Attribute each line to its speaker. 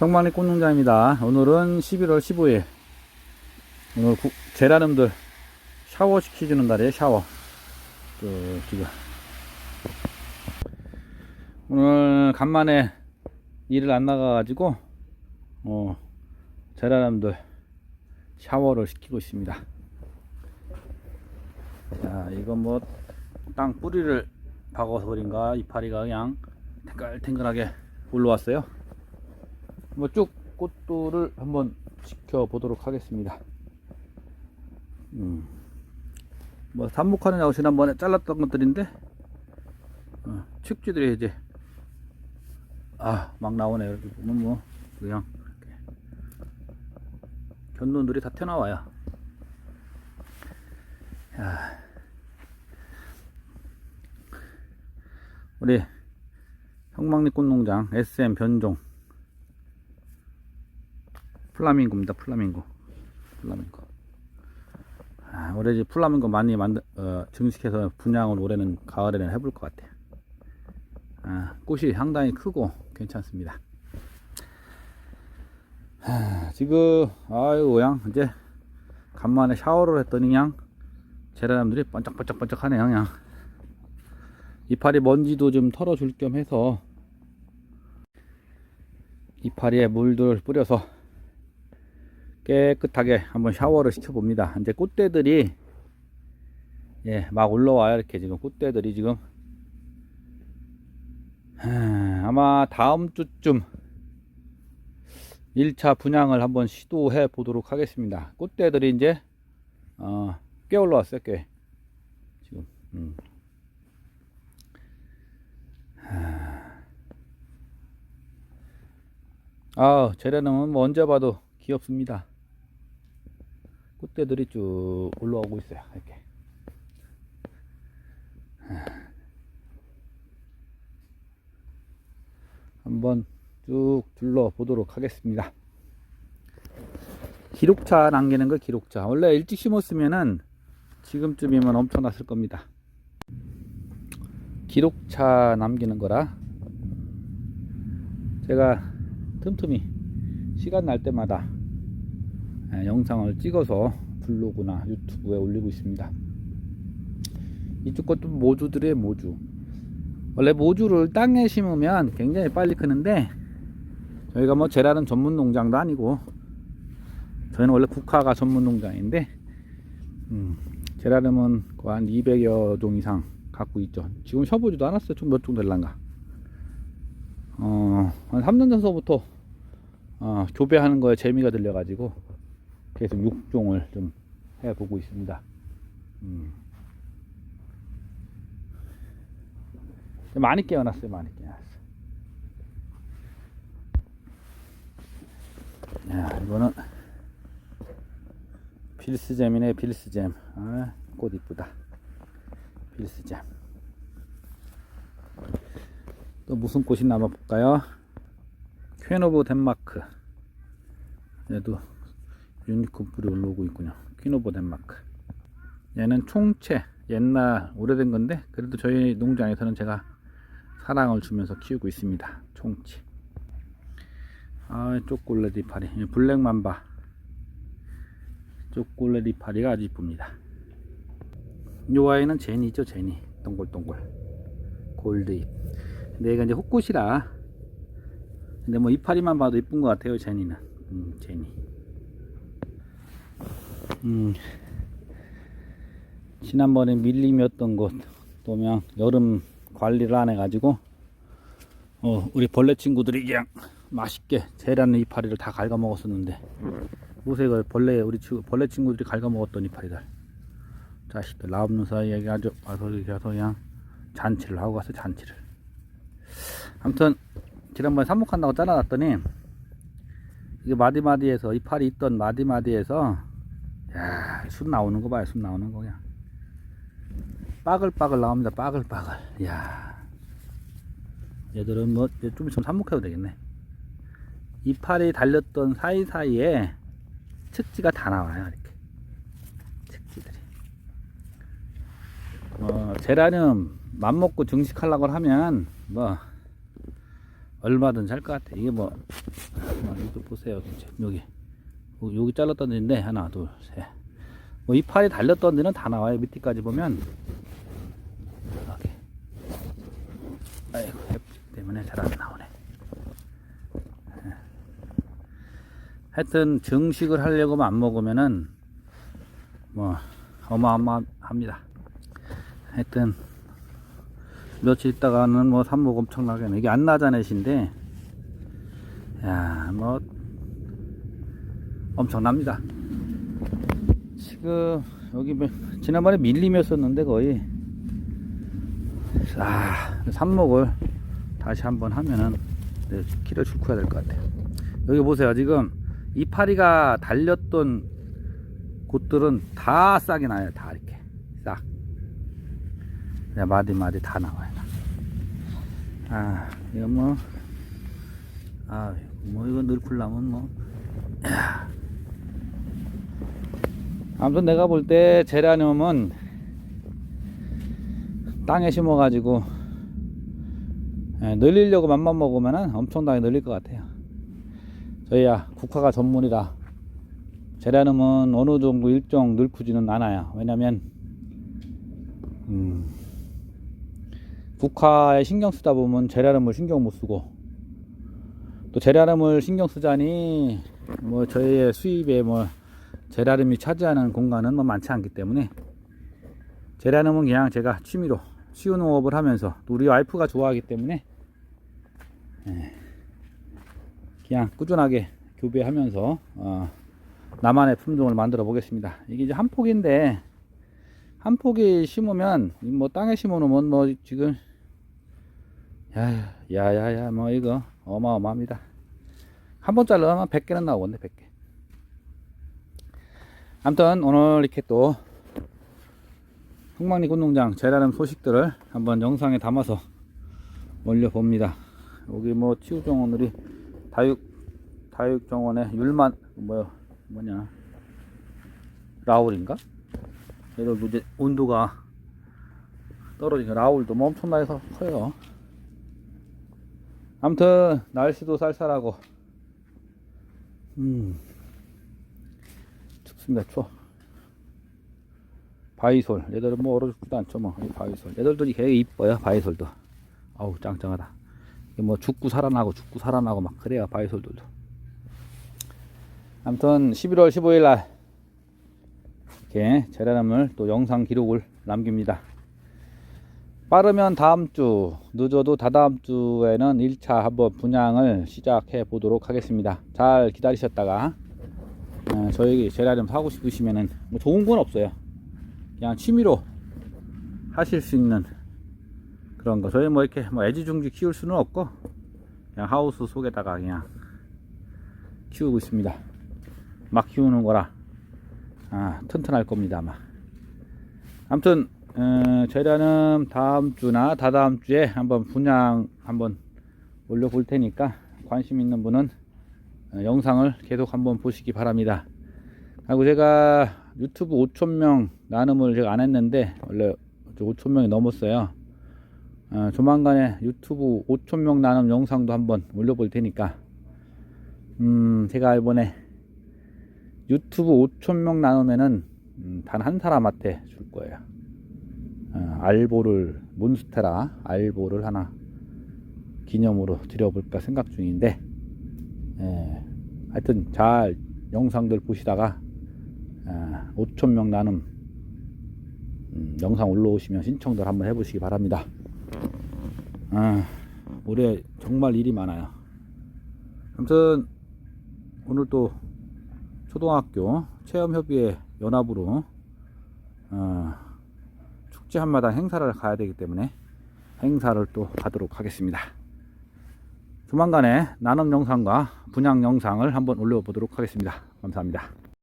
Speaker 1: 성만리 꽃농장입니다. 오늘은 11월 15일. 오늘 구, 제라늄들 샤워 시켜주는 날이에요, 샤워. 그, 지금. 오늘 간만에 일을 안 나가가지고, 어, 제라늄들 샤워를 시키고 있습니다. 자, 이건 뭐, 땅 뿌리를 박아서 그린가, 이파리가 그냥 탱글탱글하게 올라왔어요. 뭐쭉 꽃들을 한번 지켜보도록 하겠습니다. 음. 뭐 삽목하느냐고 지난번에 잘랐던 것들인데 어, 축지들이 이제 아 막 나오네요. 이렇게 보면 뭐 그냥 이렇게 견눈들이 다 튀어나와요. 야. 우리 형망리 꽃농장 SM 변종 플라밍고입니다. 플라밍고. 플라밍고. 아, 올해 이제 플라밍고 많이 만들, 어, 증식해서 분양을 올해는 가을에는 해볼 것 같아요. 아, 꽃이 상당히 크고 괜찮습니다. 하, 지금, 아유, 그냥 이제 간만에 샤워를 했더니 그냥 제라늄들이 번쩍번쩍번쩍 하네요, 그냥. 이파리 먼지도 좀 털어줄 겸 해서 이파리에 물들 뿌려서 깨끗하게 한번 샤워를 시켜봅니다. 이제 꽃대들이 예, 막 올라와요. 이렇게 지금 꽃대들이 지금 하, 아마 다음 주쯤 1차 분양을 한번 시도해 보도록 하겠습니다. 꽃대들이 이제 어, 꽤 올라왔어요. 꽤 지금 음. 아, 제라늄은 뭐 언제 봐도 귀엽습니다. 꽃대들이 쭉 올라오고 있어요. 이렇게. 한번 쭉 둘러보도록 하겠습니다. 기록차 남기는 거 기록차. 원래 일찍 심었으면은 지금쯤이면 엄청났을 겁니다. 기록차 남기는 거라 제가 틈틈이 시간 날 때마다 예, 영상을 찍어서 블로그나 유튜브에 올리고 있습니다. 이쪽 것도 모주들의 모주. 원래 모주를 땅에 심으면 굉장히 빨리 크는데 저희가 뭐 제라는 전문 농장도 아니고 저희는 원래 국화가 전문 농장인데 음, 제라늄은 한 200여 종 이상 갖고 있죠. 지금 셔보지도 않았어요. 총 몇 종 될란가. 어, 한 3년 전서부터 어, 교배하는 거에 재미가 들려가지고 계속 6종을 좀 해보고 있습니다. 음. 많이 깨어났어요, 많이 깨어났어. 야, 이거는 필스잼이네, 필스잼. 아, 꽃 이쁘다. 필스잼. 또 무슨 꽃이 남아볼까요? 퀸오브 덴마크. 얘도 유니콘 뿌리 올라오고 있군요. 퀸오브 덴마크. 얘는 총채. 옛날 오래된 건데 그래도 저희 농장에서는 제가 사랑을 주면서 키우고 있습니다. 총채. 아, 쪼꼬레디 파리. 블랙맘바. 쪼꼬레디 파리가 아주 이쁩니다. 요 아이는 제니죠, 제니. 동글동글. 골드잎. 근데 얘가 이제 헛꽃이라. 근데 뭐 이파리만 봐도 이쁜 것 같아요, 제니는. 음, 제니. 음. 지난번에 밀림이었던 곳, 또면 여름 관리를 안 해가지고, 어, 우리 벌레 친구들이 그냥 맛있게 재라는 이파리를 다 갉아 먹었었는데, 요새 그 벌레, 우리 치- 벌레 친구들이 갉아 먹었던 이파리들. 자식들 나 없는 사이에 아주 와서 와서 그냥 잔치를 하고 가서 잔치를. 아무튼 지난번에 삽목한다고 잘라놨더니 이게 마디마디에서 이파리 있던 마디마디에서 야 숯 나오는 거 봐요 숯 나오는 거 그냥 빠글빠글 나옵니다 빠글빠글 야 얘들은 뭐좀 있으면 삽목해도 되겠네 이파리 달렸던 사이사이에 측지가 다 나와요 이렇게 측지들이 어, 제라늄 맘먹고 증식하려고 하면 뭐 얼마든지 할 것 같아. 이게 뭐, 뭐 이거 보세요. 여기. 여기, 여기 잘랐던 데인데, 하나, 둘, 셋. 뭐, 이파리 달렸던 데는 다 나와요. 밑에까지 보면. 이렇게. 아이고, 햇빛 때문에 잘 안 나오네. 예. 하여튼, 정식을 하려고만 안 먹으면은, 뭐, 어마어마합니다. 하여튼, 며칠 있다가는 뭐 삽목 엄청나게 이게 안나자넷인데 야뭐 엄청납니다 지금 여기 뭐 지난번에 밀림이었었는데 거의 아 삽목을 다시 한번 하면은 네, 키를 줄여야 될 것 같아요 여기 보세요 지금 이파리가 달렸던 곳들은 다 싹이 나요 다 이렇게 싹 네, 마디 마디 다 나와요. 아, 이거 뭐, 아, 뭐 이거 넣을라면 뭐. 야. 아무튼 내가 볼 때 제라늄은 땅에 심어가지고 예, 늘리려고 맘만 먹으면은 엄청나게 늘릴 것 같아요. 저희야 국화가 전문이라 제라늄은 어느 정도 일정 늙지는 않아요. 왜냐면 음, 국화에 신경 쓰다 보면 제라름을 신경 못 쓰고 또 제라름을 신경 쓰자니 뭐 저희의 수입에 뭐 제라름이 차지하는 공간은 뭐 많지 않기 때문에 제라름은 그냥 제가 취미로 시우농업을 하면서 또 우리 와이프가 좋아하기 때문에 예, 그냥 꾸준하게 교배하면서 어, 나만의 품종을 만들어 보겠습니다. 이게 이제 한 폭인데 한 폭이 심으면 뭐 땅에 심어놓으면 뭐 지금 야야 야야야 뭐 이거 어마어마합니다 한 번 잘라면 100개는 나오겠네 100개 아무튼 오늘 이렇게 또 흥망리 군농장 재라름 소식들을 한번 영상에 담아서 올려봅니다. 여기 뭐 치우정원들이 다육 다육정원에 율만 뭐요 뭐냐 라울인가? 얘들도 이제 온도가 떨어지니까 라울도 뭐 엄청나게 커- 커요. 아무튼 날씨도 쌀쌀하고 음 춥습니다. 추워 바이솔. 얘들은 뭐 얼어 죽지도 않죠 뭐이 바이솔. 얘들도 되게 이뻐요 바이솔도. 아우 짱짱하다. 뭐 죽고 살아나고 죽고 살아나고 막 그래요 바이솔들도. 아무튼 11월 15일 날 이렇게 제라남을 또 영상 기록을 남깁니다. 빠르면 다음 주, 늦어도 다다음 주에는 1차 한번 분양을 시작해 보도록 하겠습니다. 잘 기다리셨다가 어, 저에게 제라늄 사고 싶으시면은 뭐 좋은 건 없어요. 그냥 취미로 하실 수 있는 그런 거. 저희 뭐 이렇게 뭐 애지중지 키울 수는 없고 그냥 하우스 속에다가 그냥 키우고 있습니다. 막 키우는 거라 아, 튼튼할 겁니다 아마 아무튼 어, 저희라는 다음 주나 다다음 주에 한번 분양 한번 올려 볼 테니까 관심 있는 분은 어, 영상을 계속 한번 보시기 바랍니다 하고 제가 유튜브 5천명 나눔을 제가 안 했는데 원래 5천명이 넘었어요. 어, 조만간에 유튜브 5천명 나눔 영상도 한번 올려볼 테니까. 음 제가 이번에 유튜브 5천명 나누면은 음, 단한 사람한테 줄 거예요. 어, 알보를 몬스테라 알보를 하나 기념으로 드려볼까 생각 중인데 예, 하여튼 잘 영상들 보시다가 아, 5천명 나눔 음, 영상 올라오시면 신청들 한번 해보시기 바랍니다. 아, 올해 정말 일이 많아요. 아무튼 오늘 또 초등학교 체험협의회 연합으로 어, 축제 한마당 행사를 가야 되기 때문에 행사를 또 가도록 하겠습니다. 조만간에 나눔 영상과 분양 영상을 한번 올려보도록 하겠습니다. 감사합니다.